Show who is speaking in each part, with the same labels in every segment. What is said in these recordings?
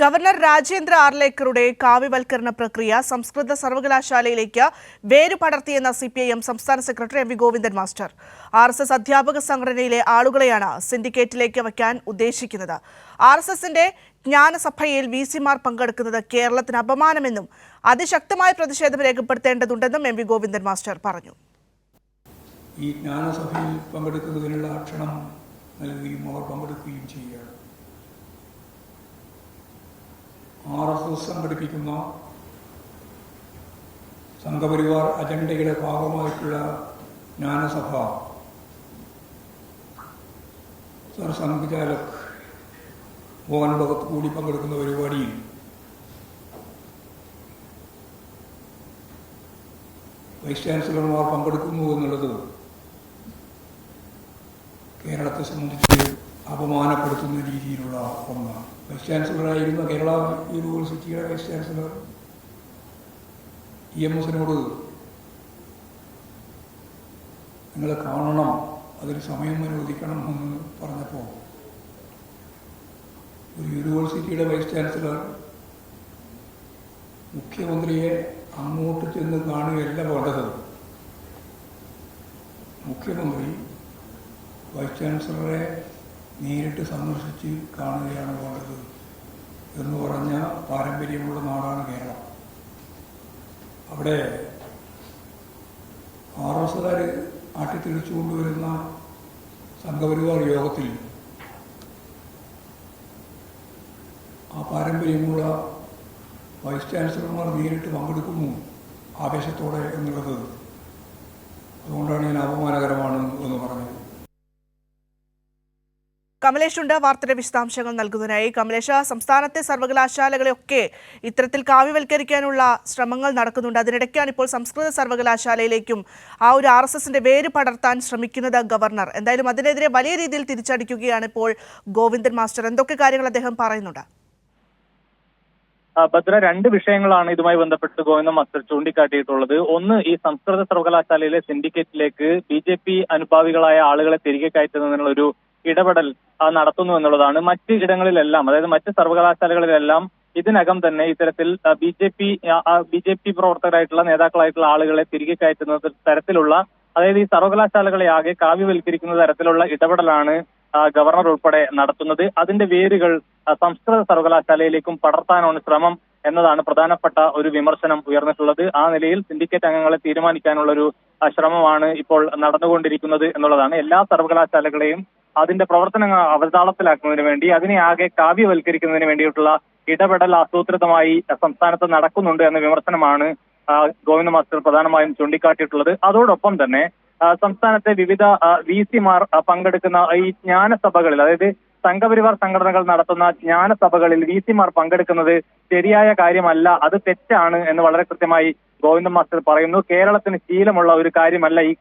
Speaker 1: Governor Rajendra ആർലേക്കറുടെ കാവ്യവൽക്കരണ പ്രക്രിയ സംസ്കൃത സർവകലാശാലയിലേക്ക് വേരു പടർത്തിയെന്ന സി പി ഐ എം സംസ്ഥാന secretary M V Govindan master. R S S അധ്യാപക സംഘടനയിലെ ആളുകളെയാണ് സിൻഡിക്കേറ്റിലേക്ക് വയ്ക്കാൻ ഉദ്ദേശിക്കുന്നത്. ആർ എസ് എസിന്റെ ജ്ഞാനസഭയിൽ വി സിമാർ പങ്കെടുക്കുന്നത് കേരളത്തിന് അപമാനമെന്നും അതിശക്തമായ പ്രതിഷേധം രേഖപ്പെടുത്തേണ്ടതുണ്ടെന്നും എം വി ഗോവിന്ദൻ മാസ്റ്റർ പറഞ്ഞു.
Speaker 2: ഈ ജ്ഞാനസഭയിൽ പങ്കെടുക്കുന്നതിനുള്ള ക്ഷണം നൽകുകയും അവർ പങ്കെടുക്കുകയും ചെയ്യുകയാണ്. ആർ എസ് എസ് സംഘടിപ്പിക്കുന്ന സംഘപരിവാർ അജണ്ടയുടെ ഭാഗമായിട്ടുള്ള ജ്ഞാനസഭ. സർ സംഘചാലക് മോഹൻ ഭഗത് കൂടി പങ്കെടുക്കുന്ന പരിപാടിയിൽ വൈസ് ചാൻസലർമാർ പങ്കെടുക്കുന്നു എന്നുള്ളത് കേരളത്തെ സംബന്ധിച്ച് അപമാനപ്പെടുത്തുന്ന രീതിയിലുള്ള ഒന്നാണ്. വൈസ് ചാൻസലറായിരുന്ന കേരള യൂണിവേഴ്സിറ്റിയുടെ വൈസ് ചാൻസലർ ഇ എം എസിനോട് നിങ്ങൾ കാണണം അതിന് സമയം അനുവദിക്കണം എന്ന് പറഞ്ഞപ്പോൾ ഒരു യൂണിവേഴ്സിറ്റിയുടെ വൈസ് ചാൻസലർ മുഖ്യമന്ത്രിയെ അങ്ങോട്ട് ചെന്ന് കാണുകയല്ല വേണ്ടത്. മുഖ്യമന്ത്രി വൈസ് ചാൻസലറെ നേരിട്ട് സന്ദർശിച്ച് കാണുകയാണ് വേണ്ടത് എന്ന് പറഞ്ഞ പാരമ്പര്യമുള്ള നാടാണ് കേരളം. അവിടെ ആർ എസ് കാർ ആട്ടിത്തെളിച്ചു കൊണ്ടുവരുന്ന സംഘപരിവാർ യോഗത്തിൽ ആ പാരമ്പര്യമുള്ള വൈസ് ചാൻസലർമാർ നേരിട്ട് പങ്കെടുക്കുന്നു ആവേശത്തോടെ എന്നുള്ളത്. അതുകൊണ്ടാണ് ഞാൻ അപമാനകരമാണ് എന്ന് പറഞ്ഞത്.
Speaker 1: കമലേഷ് ഉണ്ട് വാർത്തയുടെ വിശദാംശങ്ങൾ നൽകുന്നതിനായി. കമലേഷ് സംസ്ഥാനത്തെ സർവകലാശാലകളെയൊക്കെ ഇത്തരത്തിൽ കാവ്യവൽക്കരിക്കാനുള്ള ശ്രമങ്ങൾ നടക്കുന്നുണ്ട്. അതിനിടയ്ക്കാണ് ഇപ്പോൾ സംസ്കൃത സർവകലാശാലയിലേക്കും ആ ഒരു ആർ എസ് എസിന്റെ വേര് പടർത്താൻ ശ്രമിക്കുന്നത് ഗവർണർ. എന്തായാലും അതിനെതിരെ വലിയ രീതിയിൽ തിരിച്ചടിക്കുകയാണ് ഇപ്പോൾ ഗോവിന്ദൻ മാസ്റ്റർ. എന്തൊക്കെ കാര്യങ്ങൾ അദ്ദേഹം പറയുന്നുണ്ട്?
Speaker 3: ഭദ്ര രണ്ട് വിഷയങ്ങളാണ് ഇതുമായി ബന്ധപ്പെട്ട് ഗോവിന്ദ മാസ്റ്റർ ചൂണ്ടിക്കാട്ടിയിട്ടുള്ളത്. ഒന്ന് ഈ സംസ്കൃത സർവകലാശാലയിലെ സിൻഡിക്കേറ്റിലേക്ക് ബി ജെ പി അനുഭാവികളായ ആളുകളെ തിരികെ കയറ്റുന്നതിനുള്ള ഒരു ഇടപെടൽ നടത്തുന്നു എന്നുള്ളതാണ്. മറ്റ് ഇടങ്ങളിലെല്ലാം അതായത് മറ്റ് സർവകലാശാലകളിലെല്ലാം ഇതിനകം തന്നെ ഇത്തരത്തിൽ B J P B J P പ്രവർത്തകരായിട്ടുള്ള നേതാക്കളായിട്ടുള്ള ആളുകളെ തിരികെ കയറ്റുന്ന തരത്തിലുള്ള അതായത് ഈ സർവകലാശാലകളെ ആകെ കാവ്യവൽക്കരിക്കുന്ന തരത്തിലുള്ള ഇടപെടലാണ് ഗവർണർ ഉൾപ്പെടെ നടത്തുന്നത്. അതിന്റെ വേരുകൾ സംസ്കൃത സർവകലാശാലയിലേക്കും പടർത്താനാണ് ശ്രമം എന്നതാണ് പ്രധാനപ്പെട്ട ഒരു വിമർശനം ഉയർന്നിട്ടുള്ളത്. ആ നിലയിൽ സിൻഡിക്കേറ്റ് അംഗങ്ങളെ തീരുമാനിക്കാനുള്ള ഒരു ശ്രമമാണ് ഇപ്പോൾ നടന്നുകൊണ്ടിരിക്കുന്നത് എന്നുള്ളതാണ്. എല്ലാ സർവകലാശാലകളെയും അതിന്റെ പ്രവർത്തനങ്ങൾ അവതാളത്തിലാക്കുന്നതിന് വേണ്ടി അതിനെ ആകെ കാവ്യവൽക്കരിക്കുന്നതിന് വേണ്ടിയിട്ടുള്ള ഇടപെടൽ ആസൂത്രിതമായി സംസ്ഥാനത്ത് നടക്കുന്നുണ്ട് എന്ന വിമർശനമാണ് ഗോവിന്ദ മാസ്റ്റർ പ്രധാനമായും ചൂണ്ടിക്കാട്ടിയിട്ടുള്ളത്. അതോടൊപ്പം തന്നെ സംസ്ഥാനത്തെ വിവിധ വി സിമാർ പങ്കെടുക്കുന്ന ഈ ജ്ഞാനസഭകളിൽ അതായത് സംഘപരിവാർ സംഘടനകൾ നടത്തുന്ന ജ്ഞാനസഭകളിൽ വി സിമാർ പങ്കെടുക്കുന്നത് ശരിയായ കാര്യമല്ല അത് തെറ്റാണ് എന്ന് വളരെ കൃത്യമായി ഗോവിന്ദ മാസ്റ്റർ പറയുന്നു. കേരളത്തിന് ശീലമുള്ള ഒരു കാര്യമല്ല ഈ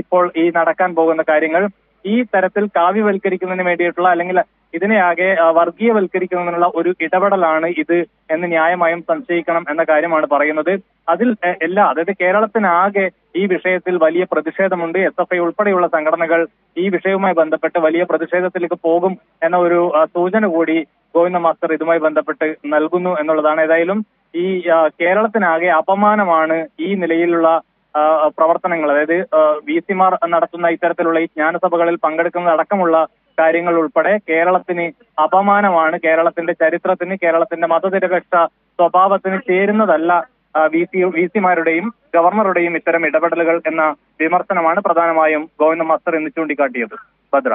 Speaker 3: ഇപ്പോൾ ഈ നടക്കാൻ പോകുന്ന കാര്യങ്ങൾ. ഈ തരത്തിൽ കാവ്യവൽക്കരിക്കുന്നതിന് വേണ്ടിയിട്ടുള്ള അല്ലെങ്കിൽ ഇതിനെ ആകെ വർഗീയവൽക്കരിക്കുന്നതിനുള്ള ഒരു ഇടപെടലാണ് ഇത് എന്ന് ന്യായമായും സംശയിക്കണം എന്ന കാര്യമാണ് പറയുന്നത്. അതിൽ എല്ലാ അതായത് കേരളത്തിനാകെ ഈ വിഷയത്തിൽ വലിയ പ്രതിഷേധമുണ്ട്. എസ് എഫ് ഐ ഉൾപ്പെടെയുള്ള സംഘടനകൾ ഈ വിഷയവുമായി ബന്ധപ്പെട്ട് വലിയ പ്രതിഷേധത്തിലേക്ക് പോകും എന്ന ഒരു സൂചന കൂടി ഗോവിന്ദ മാസ്റ്റർ ഇതുമായി ബന്ധപ്പെട്ട് നൽകുന്നു എന്നുള്ളതാണ്. ഏതായാലും ഈ കേരളത്തിനാകെ അപമാനമാണ് ഈ നിലയിലുള്ള പ്രവർത്തനങ്ങൾ. അതായത് വി സിമാർ നടത്തുന്ന ഇത്തരത്തിലുള്ള ഈ ജ്ഞാനസഭകളിൽ പങ്കെടുക്കുന്നതടക്കമുള്ള കാര്യങ്ങൾ ഉൾപ്പെടെ കേരളത്തിന് അപമാനമാണ്. കേരളത്തിന്റെ ചരിത്രത്തിന് കേരളത്തിന്റെ മതനിരപേക്ഷ സ്വഭാവത്തിന് ചേരുന്നതല്ല വി സി വി സിമാരുടെയും ഗവർണറുടെയും ഇത്തരം ഇടപെടലുകൾ എന്ന വിമർശനമാണ് പ്രധാനമായും ഗോവിന്ദ മാസ്റ്റർ ഇന്ന് ചൂണ്ടിക്കാട്ടിയത്. ഭദ്ര.